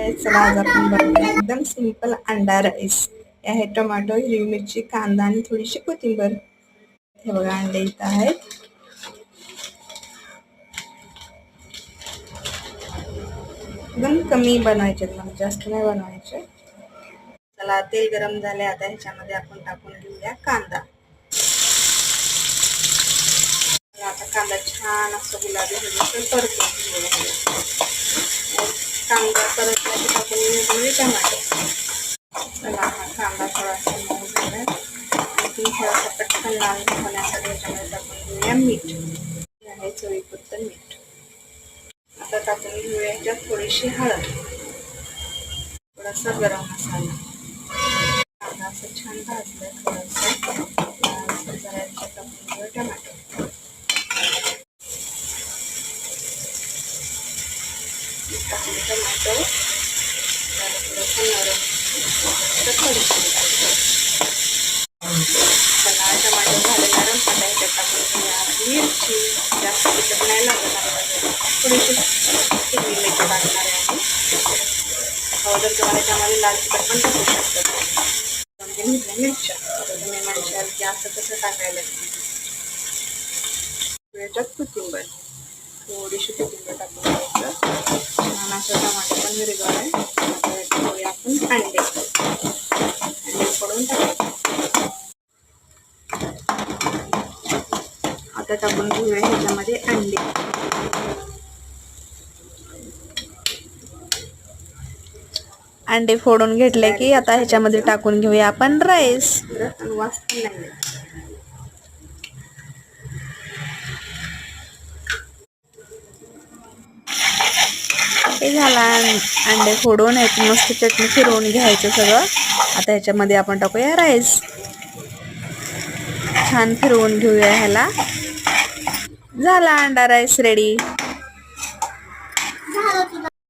चला आज आपण बनवूया एकदम सिंपल अंडा राईस आहे टोमॅटो हिरवी मिरची कांदा आणि थोडीशी कोथिंबर हे बघा अंडे इथं आहेत एकदम कमी बनवायचे म्हणजे जास्त नाही बनवायचे चला तेल गरम झाले आता ह्याच्यामध्ये आपण टाकून घेऊया कांदा आता कांदा छान असं गुलाबी होईल परतून घेऊया कांदा परतला की टाकून घेऊया टमाटे. चला हा कांदा थोडासा मऊ झाला आणखी थोडासा पटकन लाल होण्यासाठी ह्याच्यामध्ये टाकून घेऊया मीठ. हे आहे चवीपुरतं मीठ. आता टाकून घेऊया ह्याच्यात थोडीशी हळद. थोडासा गरम मसाला कांदा असं छान भाजलं थोडंसं लालसर जरा ह्याच्यात टाकून घेऊया टमाटो टाकून टमाटो थोडंसं नरम तर थोडीशी चला टमाटो झाले नरम आता ह्याच्यात टाकून मिरची जास्त नाही लागत आपल्याला थोडीशी हिरवी मिरची टाकणार आहे आम्ही हवं तर तुम्हाला त्यामध्ये लाल तिखट पण टाकू शकतात म्हणजे हिरव्या मिरच्या आता तुम्ही म्हणशाल की असं कसं टाकायला याच्यात कोथिंबीर थोडीशी कोथिंबीर टाकून घ्यायचं. टमाटर पण हिरवं आहे आता आपण अंडे अंडे टाकायचे आता टाकून घेऊया ह्याच्यामध्ये अंडे. अंडे फोडून घेतले की आता ह्याच्यामध्ये टाकून घेऊया आपण राईस. वास पण नाही हे झाला अंडे फोडून एक मस्त चटणी फिरवून घ्यायचं सगळं. आता ह्याच्यामध्ये आपण टाकूया राईस. छान फिरवून घेऊया ह्याला. झाला अंडा राईस रेडी